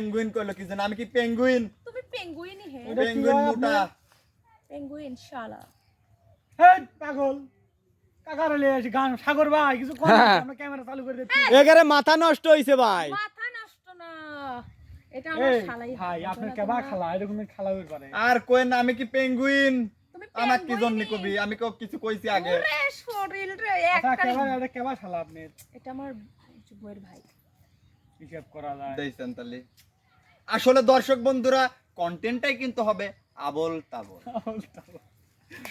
Penguin কইলো কি জানো? আমি কি পেঙ্গুইন তুমি পেঙ্গুইনই হে। পেঙ্গুইন মোটা। পেঙ্গুইন শালা। হেই, পাগল। কাকার আসি গান সাগর ভাই কিছু কম হ্যাঁ। আমরা ক্যামেরা চালু করে দিচ্ছি। এগারে মাথা নষ্ট হইছে ভাই। মাথা নষ্ট না। এটা আমার শালাই ভাই হবে, আপনার বুঝো না কেবা খালা? এরকম খালা হয়ে পারে। আর কই না আমি কি পেঙ্গুইন আমার কি জন্য কবি? আমি কেউ কিছু কইছি আগে। ওরে শরীর রে আচ্ছা একটাই কেবা এটা কেবা খালা আপনি এটা আমার বইয়ের ভাই। হিসাব করা যায়। দেখছেন তাহলে। আসলে দর্শক বন্ধুরা কন্টেন্টটাই কিন্তু হবে আবল তাবল।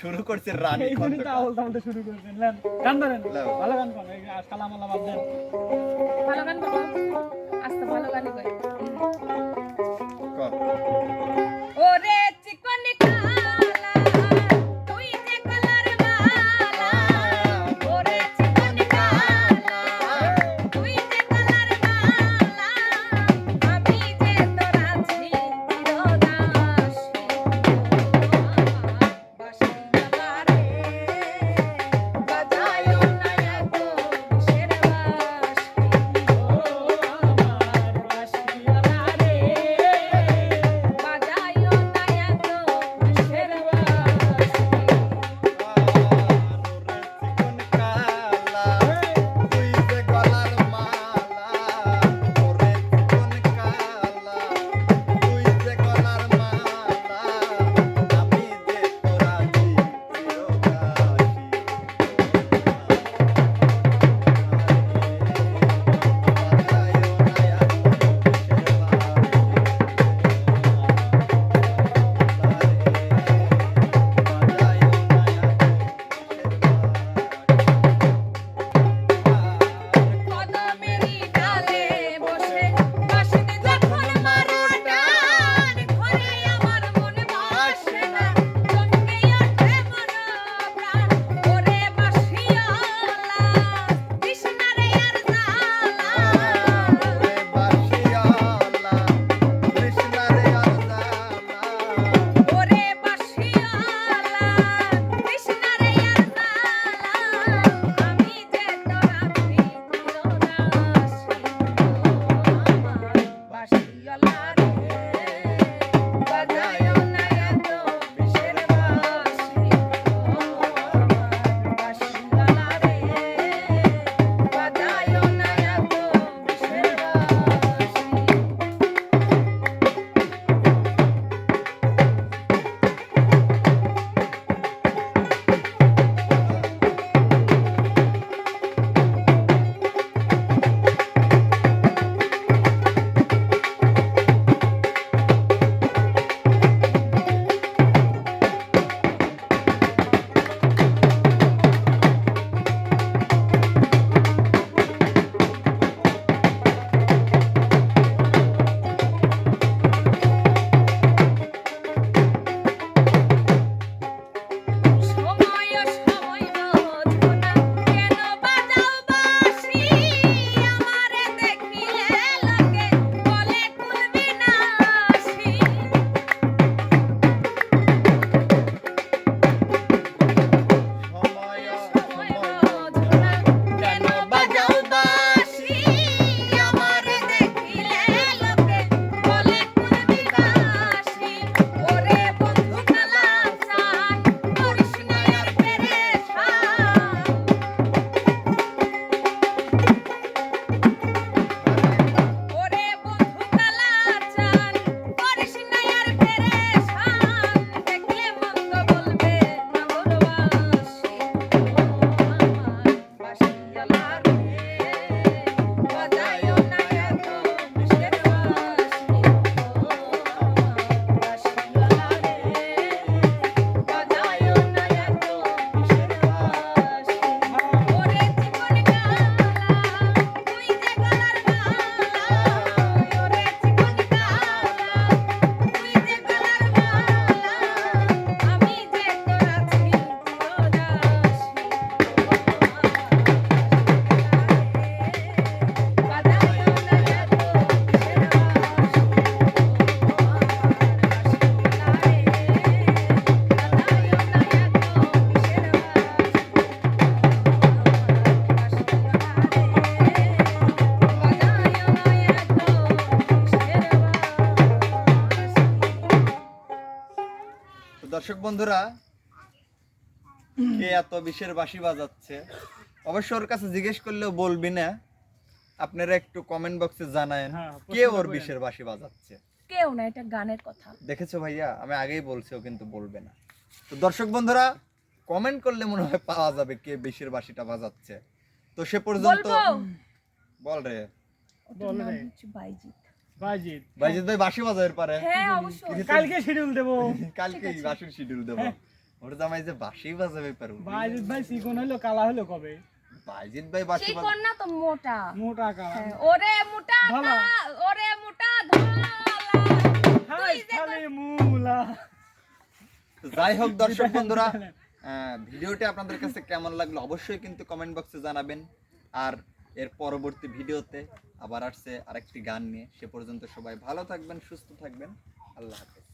শুরু করছে রানী আবল জন্য তো খন্দকার। আউল শুরু করছেন লেন গান ধরেন। ভালো গান করেন সালা মালা বাদ দেন ভালো গান করুন আস্তে ভালো গানই কর। দর্শক বন্ধুরা কে এত বিশের বাঁশি বাজাচ্ছে? অবশ্য ওর কাছে জিজ্ঞেস করলেও বলবি না। আপনারা একটু কমেন্ট বক্সে জানায়েন হ্যাঁ, কে ওর। বিশের বাঁশি বাজাচ্ছে? কেউ না এটা গানের কথা। দেখেছ ভাইয়া? আমি আগেই বলছি ও কিন্তু বলবে না। তো দর্শক বন্ধুরা কমেন্ট করলে মনে হয় পাওয়া যাবে কে বিশের বাঁশিটা বাজাচ্ছে। তো সে পর্যন্ত বল রে। ওটার বাইজিৎ বাজিত ভাই বাঁশি বাজাবের পারে। হ্যাঁ অবশ্যই। কালকে শিডিউল দেবো। কালকে বাঁশির শিডিউল দেবো। ওর জামাই যে বাঁশি বাজাবে পারু বাজিত ভাই চিকন হইল কালা হইল কবে? ভাই বাঁশি বাজাবে কন্যা তো মোটা। মোটা কালা। হ্যাঁ, ওরে মোটা। ওরে মোটা ধলা হাই মুলা। যাই হোক দর্শক বন্ধুরা ভিডিওটি আপনাদের কাছে কেমন লাগল অবশ্যই কিন্তু কমেন্ট বক্সে জানাবেন। আর এর পরবর্তী ভিডিওতে আবার আসছে আরেকটি গান নিয়ে। সে পর্যন্ত সবাই ভালো থাকবেন, সুস্থ থাকবেন। আল্লাহ হাফেজ।